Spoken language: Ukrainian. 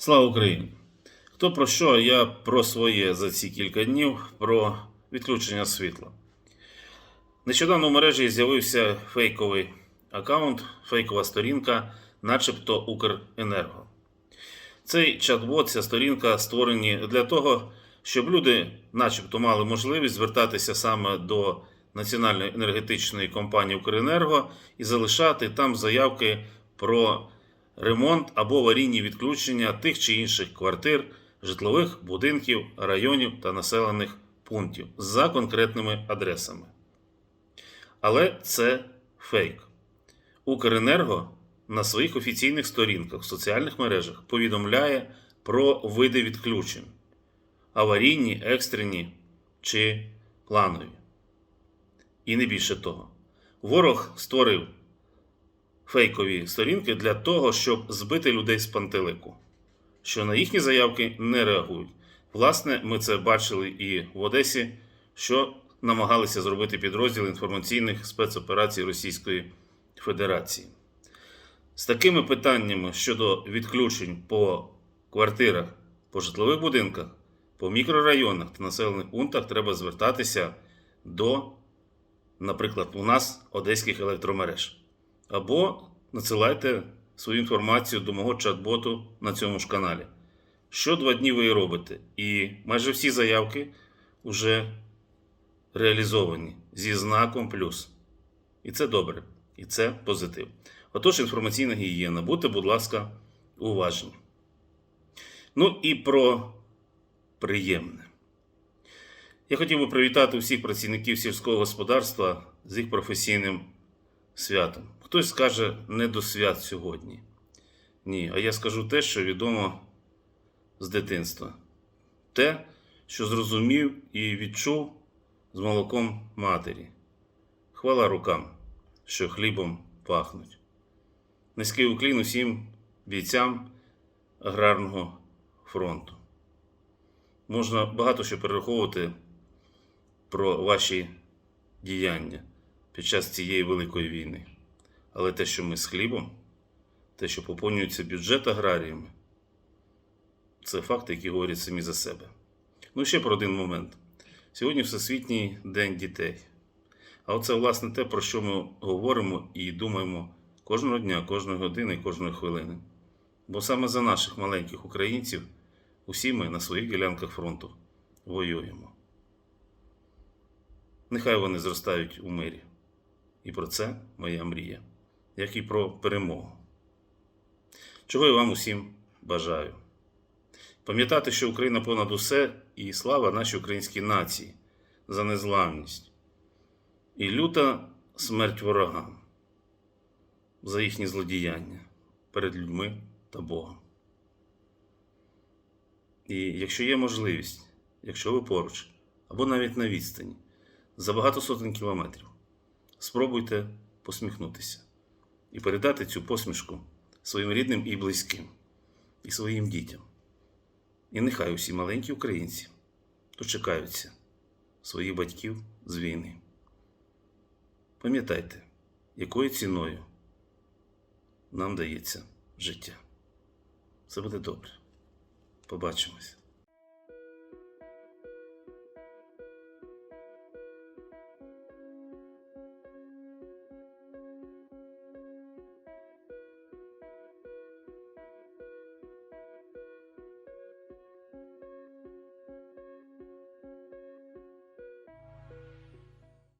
Слава Україні! Хто про що, я про своє за ці кілька днів про відключення світла. Нещодавно в мережі з'явився фейковий аккаунт, фейкова сторінка, начебто Укренерго. Цей чат-бот, ця сторінка створені для того, щоб люди, начебто, мали можливість звертатися саме до Національної енергетичної компанії Укренерго і залишати там заявки про ремонт або аварійні відключення тих чи інших квартир, житлових будинків, районів та населених пунктів за конкретними адресами. Але це фейк. Укренерго на своїх офіційних сторінках в соціальних мережах повідомляє про види відключень: аварійні, екстрені чи планові. І не більше того. Ворог створив фейкові сторінки для того, щоб збити людей з пантелику, що на їхні заявки не реагують. Власне, ми це бачили і в Одесі, що намагалися зробити підрозділ інформаційних спецоперацій Російської Федерації. З такими питаннями щодо відключень по квартирах, по житлових будинках, по мікрорайонах та населених пунктах треба звертатися до, наприклад, у нас одеських електромереж. Або надсилайте свою інформацію до мого чат-боту на цьому ж каналі. Що два дні ви і робите? І майже всі заявки вже реалізовані зі знаком плюс. І це добре, і це позитив. Отож, інформаційна гігієна. Будьте, будь ласка, уважні. Ну і про приємне. Я хотів би привітати всіх працівників сільського господарства з їх професійним святом. Хтось скаже не до свят сьогодні. Ні, а я скажу те, що відомо з дитинства. Те, що зрозумів і відчув з молоком матері. Хвала рукам, що хлібом пахнуть. Низький уклін усім бійцям аграрного фронту. Можна багато що перераховувати про ваші діяння під час цієї великої війни. Але те, що ми з хлібом, те, що поповнюється бюджет аграріями, це факти, які говорять самі за себе. Ну, ще про один момент. Сьогодні Всесвітній день дітей. А оце, власне, те, про що ми говоримо і думаємо кожного дня, кожної години кожної хвилини. Бо саме за наших маленьких українців усі ми на своїх ділянках фронту воюємо. Нехай вони зростають у мирі. І про це моя мрія, як і про перемогу. Чого я вам усім бажаю. Пам'ятати, що Україна понад усе і слава нашій українській нації за незламність, і люта смерть ворогам за їхні злодіяння перед людьми та Богом. І якщо є можливість, якщо ви поруч, або навіть на відстані, за багато сотень кілометрів, спробуйте посміхнутися і передати цю посмішку своїм рідним і близьким, і своїм дітям. І нехай усі маленькі українці дочекаються своїх батьків з війни. Пам'ятайте, якою ціною нам дається життя. Все буде добре. Побачимось.